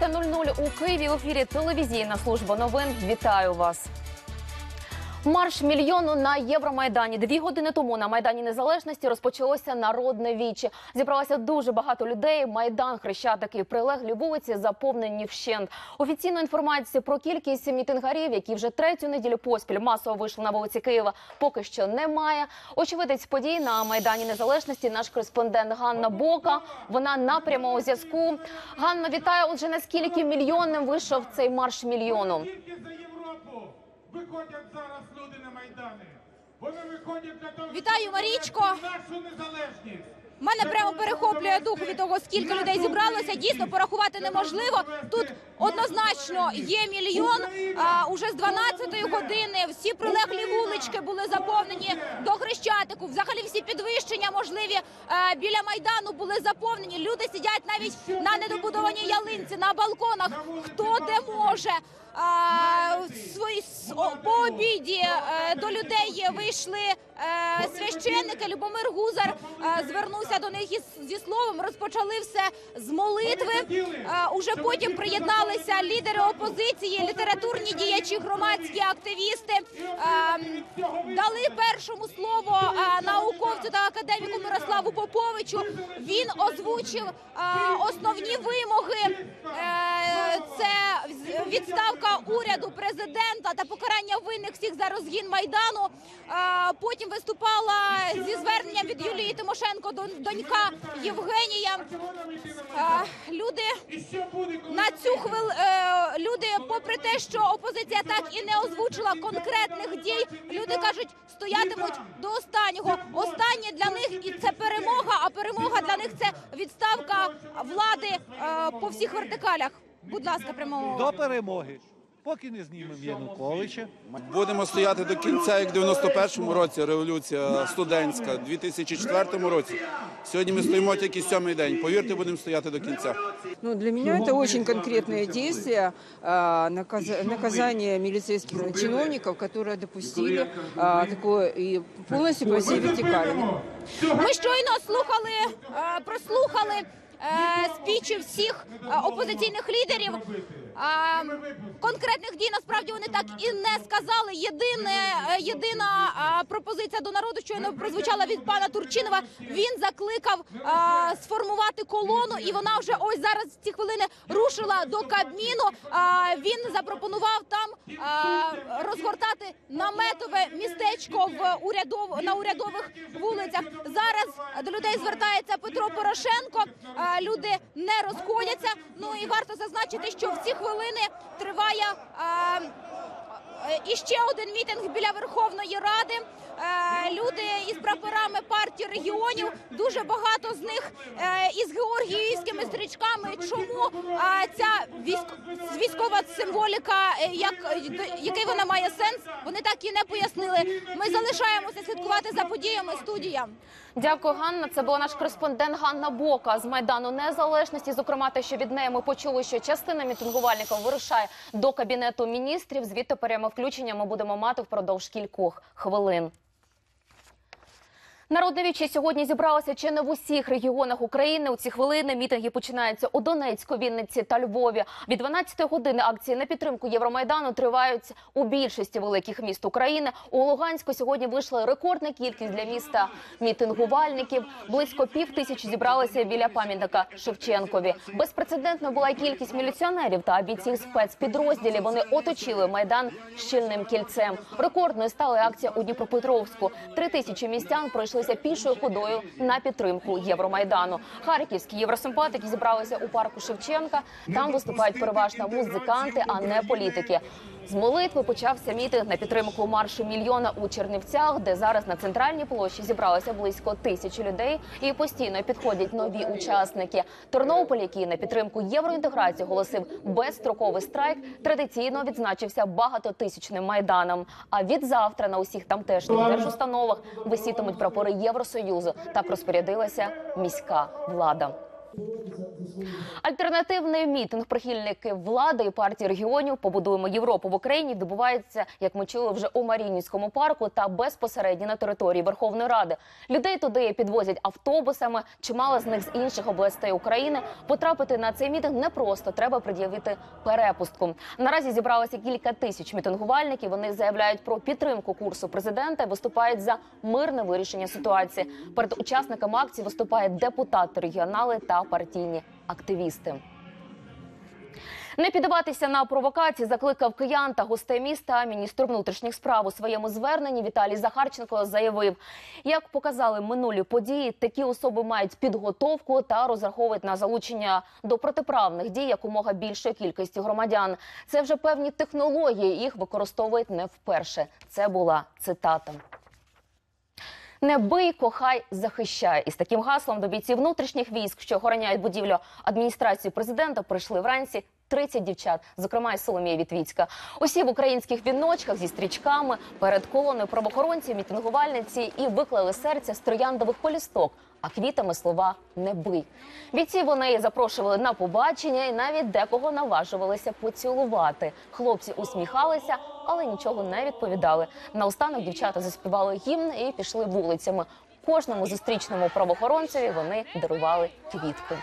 14.00 у Києві в ефірі телевізійна служба новин. Вітаю вас. Марш мільйону на Євромайдані. Дві години тому на майдані Незалежності розпочалося народне віче. Зібралося дуже багато людей. Майдан, хрещатики, прилеглі вулиці заповнені вщент. Офіційної інформації про кількість мітингарів, які вже третю неділю поспіль масово вийшли на вулиці Києва, поки що немає. Очевидець подій на майдані Незалежності. Наш кореспондент Ганна Бока. Вона на прямому зв'язку. Ганна, вітаю. Отже, наскільки мільйонним вийшов цей марш мільйону? Тільки за Європу виходять зараз люди на майдани. Вони виходять для того, Вітаю, Марічко. нашу незалежність. Мене прямо перехоплює дух від того, скільки людей зібралося. Дійсно порахувати неможливо. Тут однозначно є мільйон. А уже з 12-ї години всі прилеглі вулички були заповнені до хрещатику. Взагалі всі підвищення можливі біля майдану були заповнені. Люди сидять навіть на недобудованій ялинці, на балконах. Хто де може. Свої по обіді е, до людей вийшли священники. Любомир Гузар е, звернувся до них із зі словом. Розпочали все з молитви. Е, Уже потім приєдналися лідери опозиції, літературні діячі, громадські активісти. Е, Дали першому слово е, науковцю та академіку Мирославу Поповичу. Він озвучив е, основні вимоги. Е, Це відставка уряду президента та покарання винних всіх за розгін майдану. Е, Потім виступала зі зверненням від Юлії Тимошенко дон- донька Євгенія. Е, Люди на цю хвил е, люди, попри те, що опозиція так і не озвучила конкретних дій, люди кажуть, стоятимуть до останнього. Останнє для них і це перемога. А перемога для них це відставка влади е, по всіх вертикалях. Будь ласка, прямо до перемоги. Поки не знімемо Януковича. Будемо стояти до кінця, як в 91-му році революція студентська, в 2004 році. Сьогодні ми стоїмо тільки сьомий день. Повірте, будемо стояти до кінця. Ну, для меня это очень конкретное действие, а, наказ- наказание милицейских чиновников, которые допустили а, такое и полностью по всей вертикали. Ми щойно слухали, е, прослухали е, спічі всіх е, опозиційних лідерів. Конкретних дій насправді вони так і не сказали. Єдине, е, єдина пропозиція до народу, щойно прозвучала від пана Турчинова. Він закликав сформувати колону, і вона вже ось зараз в ці хвилини рушила до Кабміну. А, він запропонував там розгортати наметове містечко в урядов на урядових вулицях. Зараз до людей звертається Петро Порошенко. Люди не розходяться. Ну і варто зазначити, що в ці хвилини триває. А, Е, І ще один мітинг біля Верховної Ради. Е, Люди із прапорами партії регіонів. Дуже багато з них е, із георгіївськими стрічками. Чому е, ця військ- військова символіка, як який вона має сенс? Вони так і не пояснили. Ми залишаємося слідкувати за подіями. Студія. Дякую, Ганна. Це була наш кореспондент Ганна Бока з майдану незалежності. Зокрема, те, що від неї ми почули, що частина мітингувальників вирушає до кабінету міністрів. Звідти пряме включення ми будемо мати впродовж кількох хвилин. Народне віче сьогодні зібралося чи не в усіх регіонах України. У ці хвилини мітинги починаються у Донецьку, Вінниці та Львові. Від 12 години акції на підтримку Євромайдану тривають у більшості великих міст України. У Луганську сьогодні вийшла рекордна кількість для міста мітингувальників. Близько пів тисячі зібралися біля пам'ятника Шевченкові. Безпрецедентно була кількість міліціонерів та бійців спецпідрозділів. Вони оточили майдан щільним кільцем. Рекордною стала акція у Дніпропетровську. Три тисячі містян пройшлися пішою ходою на підтримку Євромайдану. Харківські євросимпатики зібралися у парку Шевченка. Там виступають переважно музиканти, а не політики. З молитви почався мітинг на підтримку маршу мільйона у Чернівцях, де зараз на центральній площі зібралося близько тисячі людей і постійно підходять нові учасники. Тернопіль, який на підтримку євроінтеграції оголосив безстроковий страйк, традиційно відзначився багатотисячним майданом. А від завтра на усіх тамтешніх держустановах висітимуть прапори Євросоюзу. Так розпорядилася міська влада. Альтернативний мітинг прихильників влади і партії регіонів побудуємо Європу в Україні відбувається, як ми чули, вже у Маріїнському парку та безпосередньо на території Верховної Ради. Людей туди підвозять автобусами. Чимало з них з інших областей України. Потрапити на цей мітинг непросто треба пред'явити перепустку. Наразі зібралося кілька тисяч мітингувальників. Вони заявляють про підтримку курсу президента і виступають за мирне вирішення ситуації. Перед учасниками акції виступають депутати, регіонали та партійні активісти. Не піддаватися на провокації закликав киян та гостей міста. Міністр внутрішніх справ у своєму зверненні Віталій Захарченко заявив, як показали минулі події, такі особи мають підготовку та розраховують на залучення до протиправних дій якомога більшої кількості громадян. Це вже певні технології. Їх використовують не вперше. Це була цитата. Не бий, кохай, захищай. Із таким гаслом до бійців внутрішніх військ, що охороняють будівлю адміністрації президента, прийшли вранці 30 дівчат, зокрема і Соломія Вітвіцька. Усі в українських віночках зі стрічками перед колоною правоохоронці, мітингувальниці і виклали серця з трояндових полісток. А квітами слова не бий. Бійці вони запрошували на побачення і навіть декого наважувалися поцілувати. Хлопці усміхалися, але нічого не відповідали. Наостанок дівчата заспівали гімн і пішли вулицями. Кожному зустрічному правоохоронцеві вони дарували квітку.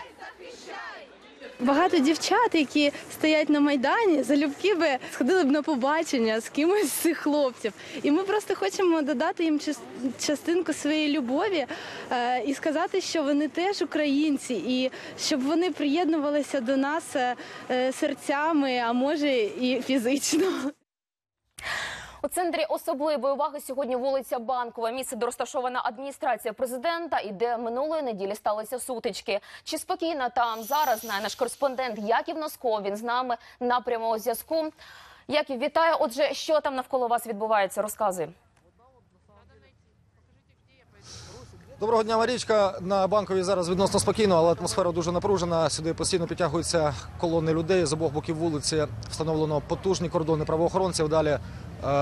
Багато дівчат, які стоять на майдані, залюбки би сходили б на побачення з кимось з цих хлопців. І ми просто хочемо додати їм частинку своєї любові е, і сказати, що вони теж українці, і щоб вони приєднувалися до нас е, е, серцями, а може і фізично. У центрі особливої уваги сьогодні вулиця Банкова, місце, де розташована адміністрація президента, і де минулої неділі сталися сутички. Чи спокійно там зараз знає наш кореспондент Яків Носков. Він з нами на прямому зв'язку. Яків, вітаю. Отже, що там навколо вас відбувається? Розказуй. Доброго дня, Марічка. На банковій зараз відносно спокійно, але атмосфера дуже напружена. Сюди постійно підтягуються колони людей з обох боків вулиці. Встановлено потужні кордони правоохоронців. Далі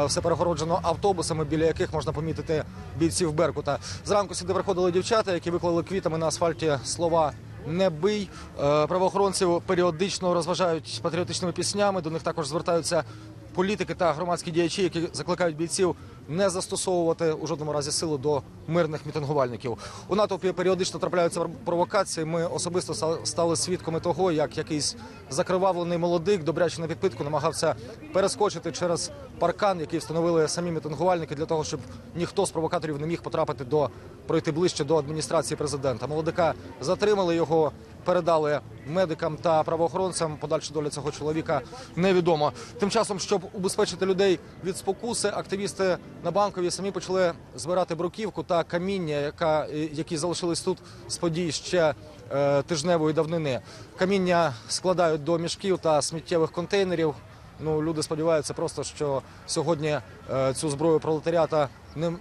все перегороджено автобусами, біля яких можна помітити бійців Беркута. Зранку сюди приходили дівчата, які виклали квітами на асфальті слова. Не бий Е, правоохоронців періодично розважають патріотичними піснями. До них також звертаються політики та громадські діячі, які закликають бійців не застосовувати у жодному разі силу до мирних мітингувальників. У натовпі періодично трапляються провокації. Ми особисто ста- стали свідками того, як якийсь закривавлений молодик, добряче на підпитку, намагався перескочити через паркан, який встановили самі мітингувальники, для того, щоб ніхто з провокаторів не міг потрапити до пройти ближче до адміністрації президента. Молодика затримали його передали медикам та правоохоронцям. Подальша доля цього чоловіка невідома. Тим часом, щоб убезпечити людей від спокуси, активісти на банкові самі почали збирати бруківку та каміння, яка які залишились тут з подій ще е, тижневої давнини. Каміння складають до мішків та сміттєвих контейнерів. Ну, люди сподіваються просто, що сьогодні е, цю зброю пролетаріата не, е,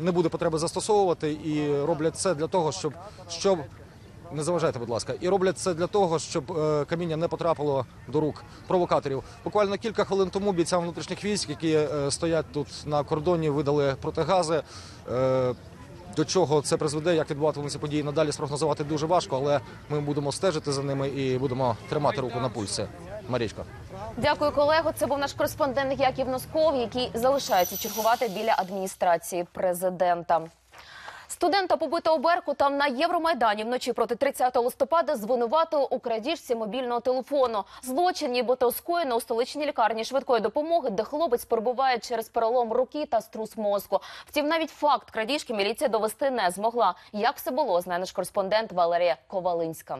не буде потреби застосовувати, і роблять це для того, щоб щоб не заважайте, будь ласка, і роблять це для того, щоб е, каміння не потрапило до рук провокаторів. Буквально кілька хвилин тому бійцям внутрішніх військ, які е, стоять тут на кордоні, видали протигази. Е, до чого це призведе, як відбуватимуться події надалі спрогнозувати дуже важко, але ми будемо стежити за ними і будемо тримати руку на пульсі. Марічка. Дякую, колего. Це був наш кореспондент Яків Носков, який залишається чергувати біля адміністрації президента. Студента побитого Беркутом на Євромайдані вночі проти 30 листопада звинуватили у крадіжці мобільного телефону. Злочин нібито скоєно у столичній лікарні швидкої допомоги, де хлопець перебуває через перелом руки та струс мозку. Втім, навіть факт крадіжки міліція довести не змогла. Як все було, знає наш кореспондент Валерія Ковалинська.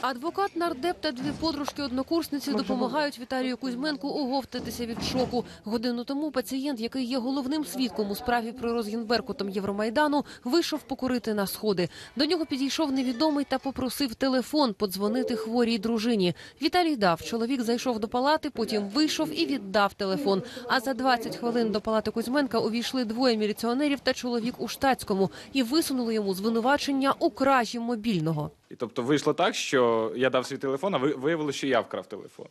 Адвокат, нардеп та дві подружки-однокурсниці допомагають Віталію Кузьменку оговтатися від шоку. Годину тому пацієнт, який є головним свідком у справі про розгін Беркутом Євромайдану, вийшов покурити на сходи. До нього підійшов невідомий та попросив телефон подзвонити хворій дружині. Віталій дав. Чоловік зайшов до палати, потім вийшов і віддав телефон. А за 20 хвилин до палати Кузьменка увійшли двоє міліціонерів та чоловік у штатському і висунули йому звинувачення у кражі мобільного. І тобто вийшло так, що я дав свій телефон, а ви- виявилося, що я вкрав телефон.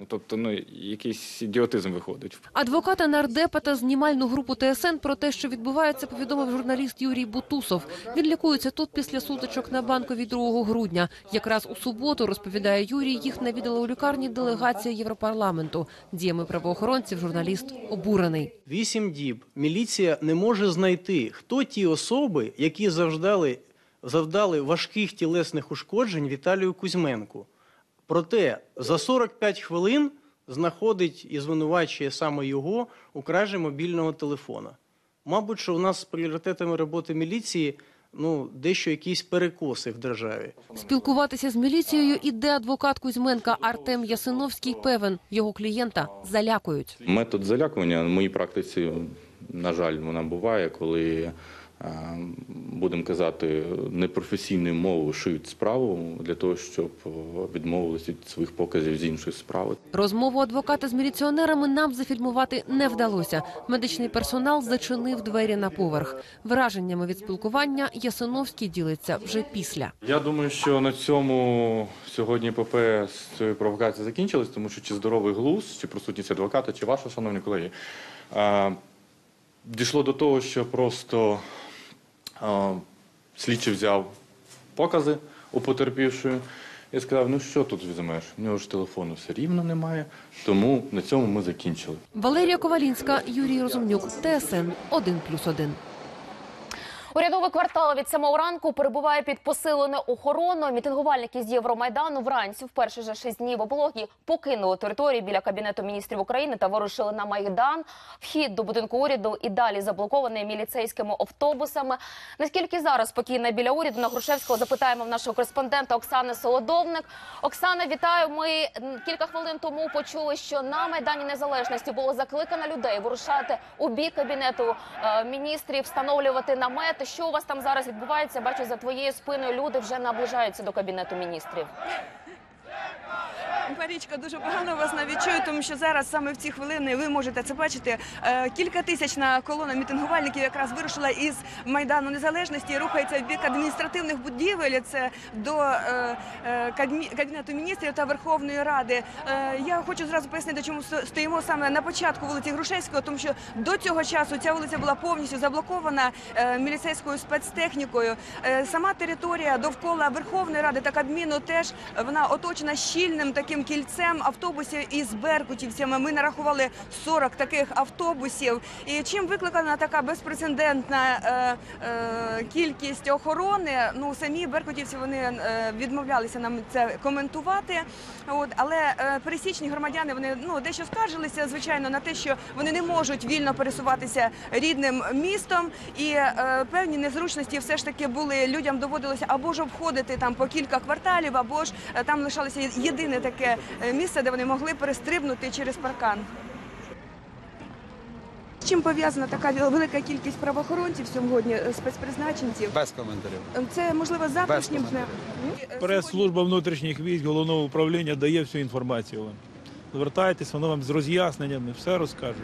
Ну, тобто, ну, якийсь ідіотизм виходить. Адвоката нардепа та знімальну групу ТСН про те, що відбувається, повідомив журналіст Юрій Бутусов. Він лікується тут після сутичок на банковій 2 грудня. Якраз у суботу, розповідає Юрій, їх навідала у лікарні делегація Європарламенту. Діями правоохоронців журналіст обурений. Вісім діб міліція не може знайти, хто ті особи, які завдали, завдали важких тілесних ушкоджень Віталію Кузьменку. Проте за 45 хвилин знаходить і звинувачує саме його у кражі мобільного телефона. Мабуть, що у нас з пріоритетами роботи міліції ну, дещо якісь перекоси в державі. Спілкуватися з міліцією іде адвокат Кузьменка Артем Ясиновський. Певен, його клієнта залякують. Метод залякування в моїй практиці, на жаль, вона буває, коли, будемо казати, непрофесійною мовою шиють справу для того, щоб е, відмовилися від своїх показів з іншої справи. Розмову адвоката з міліціонерами нам зафільмувати не вдалося. Медичний персонал зачинив двері на поверх. Враженнями від спілкування Ясиновський ділиться вже після. Я думаю, що на цьому сьогодні ПП з цією провокацією закінчилась, тому що чи здоровий глузд, чи присутність адвоката, чи ваша, шановні колеги, дійшло до того, що просто слідчий взяв покази у потерпівшої і сказав: ну що тут візьмеш? У нього ж телефону все рівно немає, тому на цьому ми закінчили. Валерія Ковалінська, Юрій Розумнюк, ТСН 1+,1. Урядовий квартал від самого ранку перебуває під посиленою охороною. Мітингувальники з Євромайдану вранці в перші шість днів облоги покинули територію біля кабінету міністрів України та вирушили на майдан. Вхід до будинку уряду і далі заблокований міліцейськими автобусами. Наскільки зараз спокійно біля уряду на Грушевського запитаємо в нашого кореспондента Оксани Солодовник. Оксана, вітаю. Ми кілька хвилин тому почули, що на майдані незалежності було закликано людей вирушати у бік кабінету е, міністрів, встановлювати намети. Що у вас там зараз відбувається? Бачу за твоєю спиною люди вже наближаються до кабінету міністрів. Марічка, дуже погано вас навіть чую, тому що зараз саме в ці хвилини ви можете це бачити. е, Кількатисячна колона мітингувальників якраз вирушила із майдану незалежності і рухається в бік адміністративних будівель. Це до е, е, кабінету міністрів та Верховної Ради. Я хочу зразу пояснити, чому стоїмо саме на початку вулиці Грушевського, тому що до цього часу ця вулиця була повністю заблокована міліцейською спецтехнікою. Сама територія довкола Верховної Ради та Кабміну теж вона оточена щільним таким кільцем автобусів із беркутівцями. Ми нарахували 40 таких автобусів. І чим викликана така безпрецедентна е, е, кількість охорони? Ну самі беркутівці вони е, відмовлялися нам це коментувати. От але е, пересічні громадяни вони ну дещо скаржилися, звичайно, на те, що вони не можуть вільно пересуватися рідним містом, і е, певні незручності все ж таки були людям доводилося або ж обходити там по кілька кварталів, або ж е, там лишалося єдине таке е, місце, де вони могли перестрибнути через паркан. З чим пов'язана така велика кількість правоохоронців сьогодні, е, спецпризначенців? Без коментарів. Це можливо з завтрашнім днем. Прес-служба внутрішніх військ головного управління дає всю інформацію вам. Звертайтесь, воно вам з роз'ясненнями все розкаже.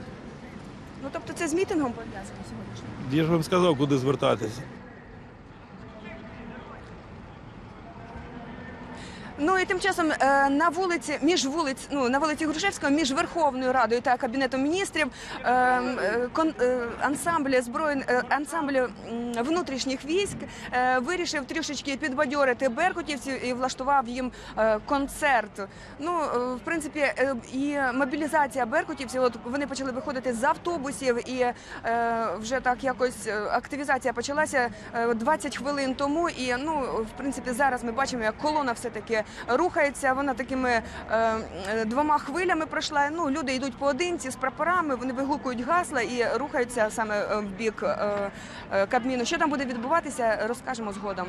Ну тобто це з мітингом пов'язано сьогодні. Я ж вам сказав, куди звертатися. Ну і тим часом е, на вулиці, між вулиць, ну на вулиці Грушевського, між Верховною Радою та Кабінетом міністрів е, е, кон, е, ансамблі збройн е, м, внутрішніх військ е, вирішив трішечки підбадьорити беркутівців і влаштував їм е, концерт. Ну е, в принципі, е, і мобілізація беркутівців. От вони почали виходити з автобусів, і е, вже так якось е, активізація почалася е, 20 хвилин тому. І ну в принципі зараз ми бачимо, як колона все таки рухається. Вона такими е, е, двома хвилями пройшла. Ну люди йдуть поодинці з прапорами, вони вигукують гасла і рухаються саме е, в бік е, е, Кабміну. Що там буде відбуватися, розкажемо згодом.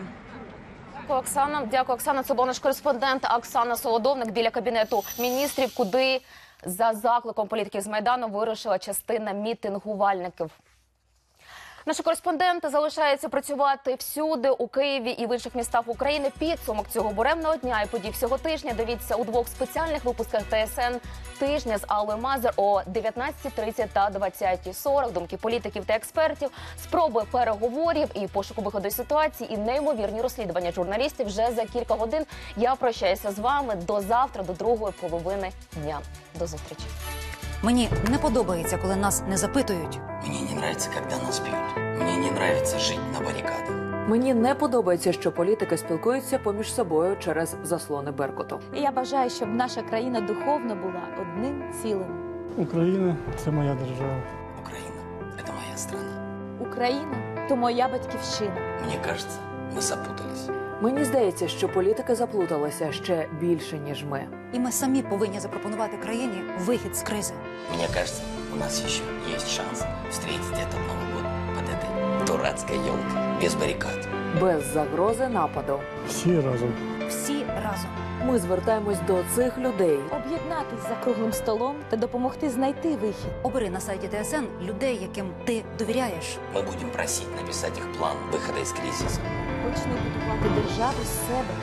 Дякую, Оксана. Дякую, Оксана. Це була наш кореспондент Оксана Солодовник біля кабінету міністрів, куди за закликом політиків з майдану вирушила частина мітингувальників. Наші кореспонденти залишаються працювати всюди у Києві і в інших містах України. Підсумок цього буремного дня і подій всього тижня. Дивіться у двох спеціальних випусках ТСН тижня з Аллою Мазер о 19.30 та 20.40. Думки політиків та експертів, спроби переговорів і пошуку виходу із ситуації, і неймовірні розслідування журналістів вже за кілька годин. Я прощаюся з вами до завтра, до другої половини дня. До зустрічі. Мені не подобається, коли нас не запитують. Мне не нравится, когда нас бьют. Мне не нравится жить на баррикадах. Мені не подобається, що політики спілкуються поміж собою через заслони Беркуту. І я бажаю, щоб наша країна духовно була одним цілим. Україна це моя держава. Это моя страна. Україна то моя батьківщина. Мне кажется, мы запутались. Мені здається, що політики заплуталися ще більше ніж ми. І ми самі повинні запропонувати країні вихід з кризи. Мне кажется, у нас еще есть шанс встретить этот Новый год под этой дурацкой елкой, без баррикад. Без загрози нападу. Всі разом. Всі разом. Ми звертаємось до цих людей. Об'єднатись за круглим столом та допомогти знайти вихід. Обери на сайті ТСН людей, яким ти довіряєш. Мы будем просить написать их план выхода из кризиса. Почни будувати державу з себе